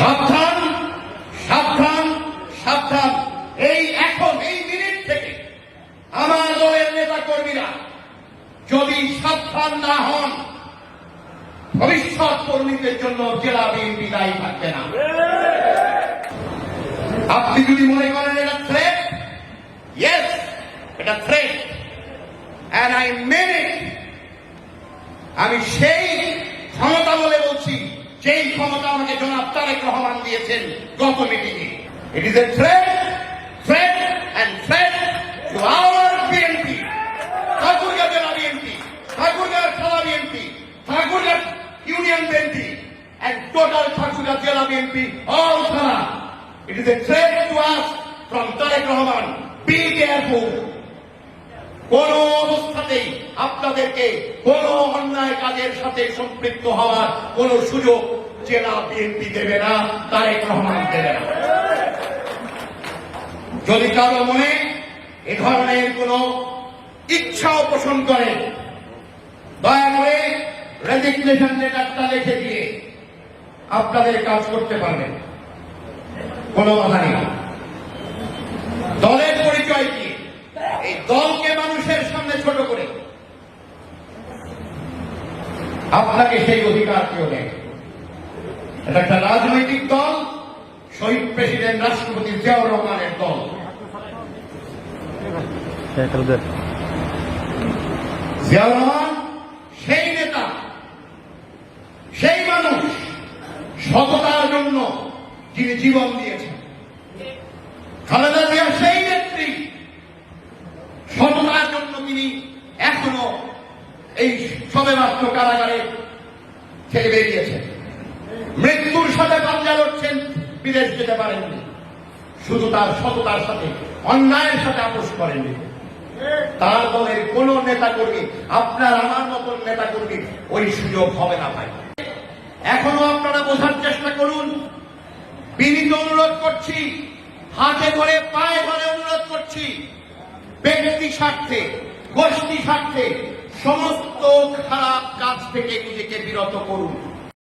সাবধান সাবধান সাবধান। এই এখন, এই মিনিট থেকে আমার দলের নেতা কর্মীরা যদি সাবধান না হন, ভবিষ্যৎ কর্মীদের জন্য জেলা বিএনপি দায়ী থাকবে না। আপনি যদি মনে করেন এটা থ্রেট ইয়েস এটা থ্রেট অ্যান্ড আই মেন আমি সেই ক্ষমতা আমাকে জনাব তারেক রহমান দিয়েছেন গত মিটিংয়ে it is a threat threat and threat to our BNP জেলা BNP BNP union BNP total Thakurgaon জেলা বিএনপি থানা it is a threat to us from Tarique Rahman. Be careful কোন অবস্থাতেই আপনাদেরকে কোন অন্যায় কাজের সাথে সম্পৃক্ত হওয়ার কোন সুযোগ জেলা বিএনপি দেবে না, তারেক রহমান দেবে না। যদি কারও মনে এ ধরনের কোন ইচ্ছা পোষণ করে, দয়া করে রেজিগনেশন লেটারটা লিখে দিয়ে আপনাদের কাজ করতে পারবেন। কোনো বাধা নেই। দলের পরিচয় কি? এই দলকে মানুষের সামনে ছোট করে। আপনাকে সেই অধিকার কেউ নেই। এটা একটা রাজনৈতিক দল শহীদ প্রেসিডেন্ট রাষ্ট্রপতি জিয়াউর রহমানের দল। জিয়াউর রহমান সেই নেতা সেই মানুষ সততার জন্য যিনি জীবন দিয়েছেন। খালেদা জিয়া সেই নেত্রী সততার জন্য তিনি এখনও এই সবে মাত্র কারাগারে থেকে বেরিয়েছেন। মৃত্যুর সাথে পাঞ্জা লড়ছেন, বিদেশ যেতে পারেননি। শুধু তার সততার সাথে, অন্যায়ের সাথে আপোষ করেননি। তার দলের কোন নেতা কর্মী আপনার আমার মতন নেতা কর্মী ওই সুযোগ হবে না ভাই। এখনও আপনারা বোঝার চেষ্টা করুন। বিনীত অনুরোধ করছি, হাতে করে পায়ে ধরে অনুরোধ করছি, ব্যক্তি স্বার্থে, গোষ্ঠী স্বার্থে, সমস্ত খারাপ কাজ থেকে নিজেকে বিরত করুন।